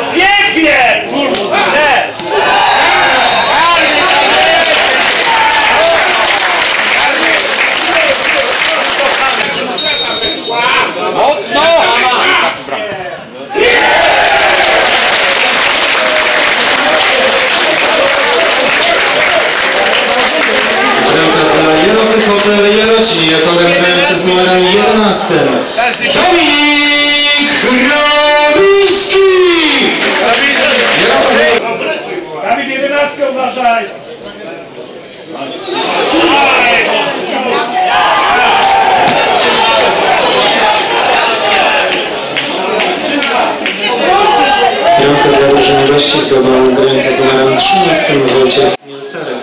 No pięknie! Kurde! Mocno! Jeloty Hotel Jerocinie, torem męce z numerem 11. Dominik Ro! 11 uważaj! Piątkę dla drużyny gości zdobył grający z numerem 13 Wojciech Mielcarek.